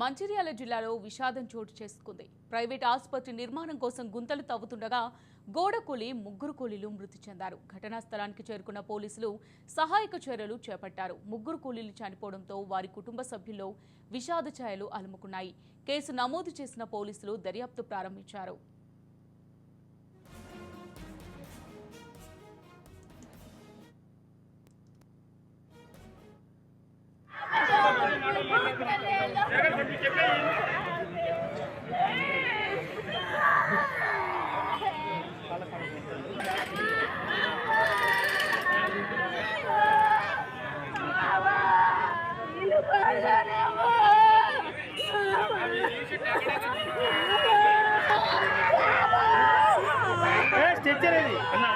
మంచిర్యాల జిల్లాలో విషాదం చోటు చేసుకుంది. ప్రైవేట్ ఆసుపత్రి నిర్మాణం కోసం గుంతలు తవ్వుతుండగా గోడ కూలి ముగ్గురు కూలీలు మృతి చెందారు. ఘటనా స్థలానికి చేరుకున్న పోలీసులు సహాయక చర్యలు చేపట్టారు. ముగ్గురు కూలీలు చనిపోవడంతో వారి కుటుంబ సభ్యుల్లో విషాద ఛాయలు అలుముకున్నాయి. కేసు నమోదు చేసిన పోలీసులు దర్యాప్తు ప్రారంభించారు. స్ట్రెచ్చర్ ఇది హలో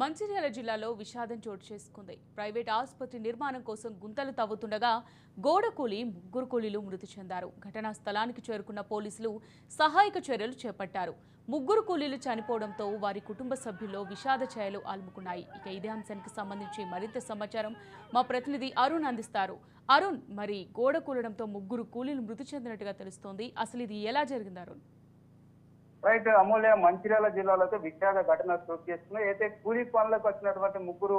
మంచిర్యాల జిల్లాలో విషాదం చోటు చేసుకుంది. ప్రైవేట్ ఆసుపత్రి నిర్మాణం కోసం గుంతలు తవ్వుతుండగా గోడ కూలి ముగ్గురు కూలీలు మృతి చెందారు. ఘటనా స్థలానికి చేరుకున్న పోలీసులు సహాయక చర్యలు చేపట్టారు. ముగ్గురు కూలీలు చనిపోవడంతో వారి కుటుంబ సభ్యుల్లో విషాద ఛాయలు అలుముకున్నాయి ఇక ఇదే అంశానికి సంబంధించి మరింత సమాచారం మా ప్రతినిధి అరుణ్ అందిస్తారు. అరుణ్ మరి గోడ కూలడంతో ముగ్గురు కూలీలు మృతి చెందినట్టుగా తెలుస్తోంది. అసలు ఇది ఎలా జరిగింది అరుణ్? రైట్ అమూల్య మంచిర్యాల జిల్లాలో అయితే విషాద ఘటన చోటు చేసుకున్నాయి. అయితే కూలీ పనులకు వచ్చినటువంటి ముగ్గురు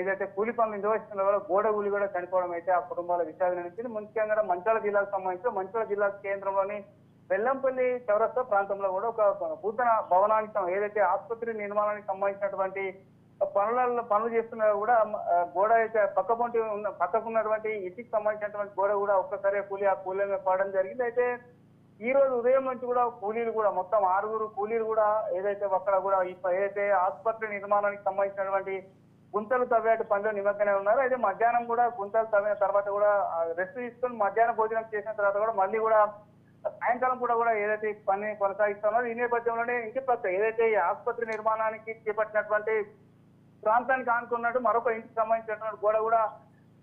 ఏదైతే కూలి పనులు నిర్వహిస్తున్న గోడ కూలి కూడా చనిపోవడం అయితే ఆ కుటుంబాల విషాదం నిలిచింది ముఖ్యంగా మంచాల జిల్లాకు సంబంధించి మంచాల జిల్లా కేంద్రంలోని బెల్లంపల్లి చౌరస్తా ప్రాంతంలో కూడా ఒక నూతన భవనానికి ఏదైతే ఆసుపత్రి నిర్మాణానికి సంబంధించినటువంటి పనులలో పనులు చేస్తున్నా కూడా గోడ అయితే పక్కపొంటి ఉన్న పక్కకున్నటువంటి ఇంటికి సంబంధించినటువంటి గోడ కూడా ఒక్కసారి కూలి ఆ కూలీ పడడం జరిగింది. అయితే ఈ రోజు ఉదయం నుంచి కూడా కూలీలు కూడా మొత్తం ఆరుగురు కూలీలు కూడా ఏదైతే అక్కడ కూడా ఏదైతే ఆసుపత్రి నిర్మాణానికి సంబంధించినటువంటి గుంతలు తవ్వేటి పనిలో నిమగ్నమై ఉన్నారు అయితే మధ్యాహ్నం కూడా గుంతలు తవ్విన తర్వాత కూడా రెస్ట్ తీసుకొని మధ్యాహ్నం భోజనం చేసిన తర్వాత కూడా మళ్ళీ కూడా సాయంకాలం కూడా కూడా ఏదైతే పని కొనసాగిస్తున్నారు ఈ నేపథ్యంలోనే ఇంటి పక్క ఏదైతే ఈ ఆసుపత్రి నిర్మాణానికి చేపట్టినటువంటి ప్రాంతానికి ఆనుకున్నట్టు మరొక ఇంటికి సంబంధించినటువంటి గోడ కూడా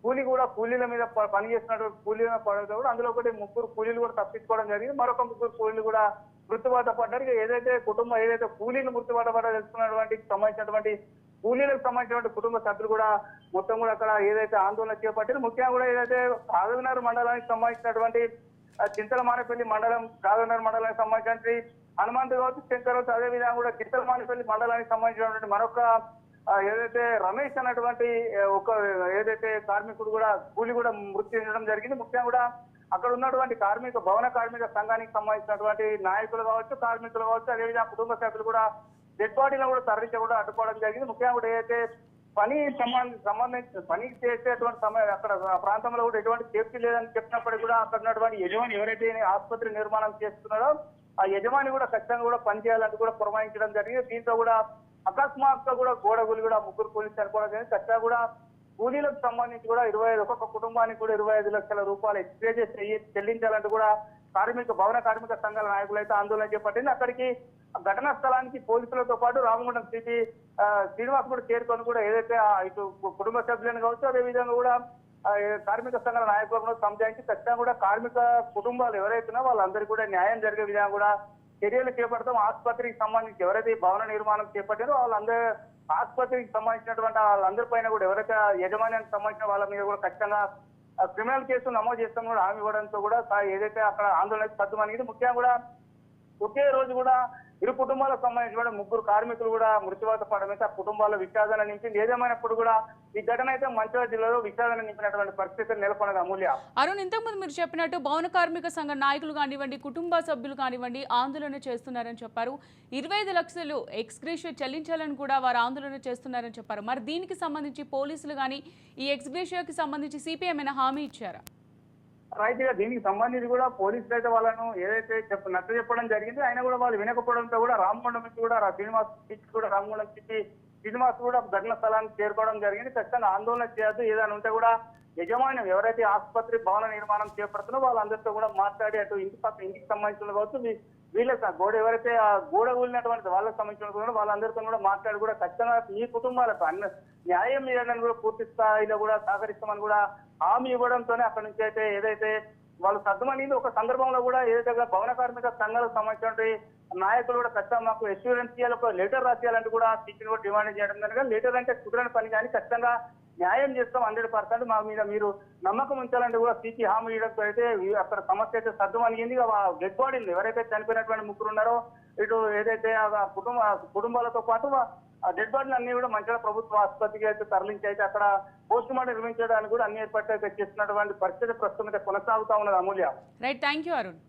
కూలీ కూడా కూలీల మీద ప- పని చేస్తున్నటువంటి కూలీల మీద పడడం కూడా అందులో ఒకటి ముగ్గురు కూలీలు కూడా తప్పించుకోవడం జరిగింది. మరొక ముగ్గురు కూలీలు కూడా మృత్యువాత పడ్డారు. ఏదైతే కుటుంబం ఏదైతే కూలీలు మృత్యువాత పడ్డా తెలుసుకున్నటువంటి సంబంధించినటువంటి కూలీలకు సంబంధించినటువంటి కుటుంబ సభ్యులు కూడా మొత్తం కూడా అక్కడ ఏదైతే ఆందోళన చేపట్టారు ముఖ్యంగా కూడా ఏదైతే రాజనగర్ మండలానికి సంబంధించినటువంటి చింతల మానపల్లి మండలం రాజనగర్ మండలానికి సంబంధించినటువంటి హనుమంతు కావచ్చు శంకర్ అదే విధంగా కూడా చింతల మానపల్లి మండలానికి సంబంధించినటువంటి మరొక ఏదైతే రమేష్ అన్నటువంటి ఒక ఏదైతే కార్మికుడు కూడా కూలి కూడా మృతి చెందడం జరిగింది. ముఖ్యంగా కూడా అక్కడ ఉన్నటువంటి కార్మిక భవన కార్మిక సంఘానికి సంబంధించినటువంటి నాయకులు కావచ్చు కార్మికులు కావచ్చు అదేవిధంగా కుటుంబ సభ్యులు కూడా డెడ్ బాడీలో కూడా తరలించ కూడా అడ్డుకోవడం జరిగింది. ముఖ్యంగా కూడా ఏదైతే పని సంబంధ సంబంధించి పని చేసేటువంటి సమయం అక్కడ ప్రాంతంలో కూడా ఎటువంటి సేఫ్టీ లేదని చెప్పినప్పటికీ కూడా అక్కడ ఉన్నటువంటి యజమాని ఎవరైతే ఆసుపత్రి నిర్మాణం చేస్తున్నారో ఆ యజమాని కూడా ఖచ్చితంగా కూడా పనిచేయాలంటూ కూడా పురమాయించడం జరిగింది. దీంతో కూడా అకస్మాత్తుగా కూడా గోడగులు కూడా ముగ్గురు పోలీసు చనిపోవడం జరిగింది ఖచ్చితంగా కూడా కూలీలకు సంబంధించి కూడా ఇరవై ఐదు ఒక్కొక్క కుటుంబానికి కూడా ఇరవై ఐదు లక్షల రూపాయలు ఎక్స్పేజెస్ చెల్లించాలంటూ కూడా కార్మిక భవన కార్మిక సంఘాల నాయకులు అయితే ఆందోళన చేపట్టింది. అక్కడికి ఘటనా స్థలానికి పోలీసులతో పాటు రామగుండం సిటీ శ్రీనివాస్ కూడా చేరుకొని కూడా ఏదైతే ఇటు కుటుంబ సభ్యులను కావచ్చు అదే విధంగా కూడా కార్మిక సంఘాల నాయకులను సంజాయించి ఖచ్చితంగా కూడా కార్మిక కుటుంబాలు ఎవరైతున్నా వాళ్ళందరికీ కూడా న్యాయం జరిగే విధంగా కూడా చర్యలు చేపడతాం. ఆసుపత్రికి సంబంధించి ఎవరైతే భవన నిర్మాణం చేపట్టారో వాళ్ళందరూ ఆసుపత్రికి సంబంధించినటువంటి వాళ్ళందరి పైన కూడా ఎవరైతే ఆ యజమాన్యానికి సంబంధించిన వాళ్ళ మీద కూడా ఖచ్చితంగా క్రిమినల్ కేసు నమోదు చేస్తాం కూడా హామీ ఇవ్వడంతో కూడా ఏదైతే అక్కడ ఆందోళన అనేది ముఖ్యంగా కూడా ఒకే రోజు కూడా ఇరు కుటుంబాలకు సంబంధించిన ముగ్గురు కార్మికులు కూడా మృత్యువాత పడడం ఆ కుటుంబాల్లో విషాదాన్ని నింపింది ఏదేమైనప్పుడు కూడా ఈ ఘటన అయితే మంచిర్యాల జిల్లాలో విషాదాన్ని నింపినటువంటి పరిస్థితి నెలకొన్నది అమూల్య. అరుణ్ ఇంతకుముందు మీరు చెప్పినట్టు భవన కార్మిక సంఘ నాయకులు కానివ్వండి కుటుంబ సభ్యులు కానివ్వండి ఆందోళన చేస్తున్నారని చెప్పారు. ఇరవై ఐదు లక్షలు ఎక్స్గ్రేషియా చెల్లించాలని కూడా వారు ఆందోళన చేస్తున్నారని చెప్పారు. మరి దీనికి సంబంధించి పోలీసులు కానీ ఈ ఎక్స్గ్రేషియాకి సంబంధించి సిపిఎం ఏమైనా హామీ ఇచ్చారా? రైతుగా దీనికి సంబంధించి కూడా పోలీసులు అయితే వాళ్ళను ఏదైతే చెప్ప నచ్చ చెప్పడం జరిగింది అయినా కూడా వాళ్ళు వినకపోవడంతో కూడా రామగుండం నుంచి కూడా రా- శ్రీనివాస్ పిచ్చి కూడా రామగుండం పిచ్చి శ్రీనివాస్ కూడా ఘటన స్థలానికి చేరుకోవడం జరిగింది. ఖచ్చితంగా ఆందోళన చేయొద్దు. ఏదైనా ఉంటే కూడా యజమాన్యం ఎవరైతే ఆసుపత్రి భవన నిర్మాణం చేపడుతున్నో వాళ్ళందరితో కూడా మాట్లాడి అటు ఇంటి పక్క ఇంటికి సంబంధించిన కావచ్చు వీ- వీళ్ళకి గోడ ఎవరైతే ఆ గోడ ఊలినటువంటి వాళ్ళకి సంబంధించిన కూడా వాళ్ళందరితో కూడా మాట్లాడి కూడా ఖచ్చితంగా ఈ కుటుంబాలకు అన్న న్యాయం చేయడానికి కూడా పూర్తి స్థాయిలో కూడా సహకరిస్తామని కూడా హామీ ఇవ్వడంతోనే అక్కడి నుంచి అయితే ఏదైతే వాళ్ళు సర్దమనేది ఒక సందర్భంలో కూడా ఏదైతే భవన కార్మిక సంఘాలకు సంబంధించినటువంటి నాయకులు కూడా ఖచ్చితంగా మాకు ఎష్యూరెన్స్ చేయాలి ఒక లెటర్ రాసేయాలంటూ కూడా సీపీని కూడా డిమాండ్ చేయడం కనుక లెటర్ అంటే కుదరని పని కానీ ఖచ్చితంగా న్యాయం చేస్తాం హండ్రెడ్ పర్సెంట్. మా మీద మీరు నమ్మకం ఉంచాలంటే కూడా సీసీ హామీ ఇవ్వడంతో అయితే అక్కడ సమస్య అయితే సర్దుమనిగింది డెడ్ బాడీలు ఎవరైతే చనిపోయినటువంటి ముగ్గురు ఉన్నారో ఇటు ఏదైతే ఆ కుటుంబ కుటుంబాలతో పాటు ఆ డెడ్ బాడీలు అన్ని కూడా మంచిగా ప్రభుత్వ ఆసుపత్రికి అయితే తరలించి అయితే అక్కడ పోస్ట్ మార్టం నిర్మించడానికి కూడా అన్ని ఏర్పాట్లు అయితే చేస్తున్నటువంటి పరిస్థితి ప్రస్తుతం అయితే కొనసాగుతా ఉన్నది Amulya. Right thank you Arun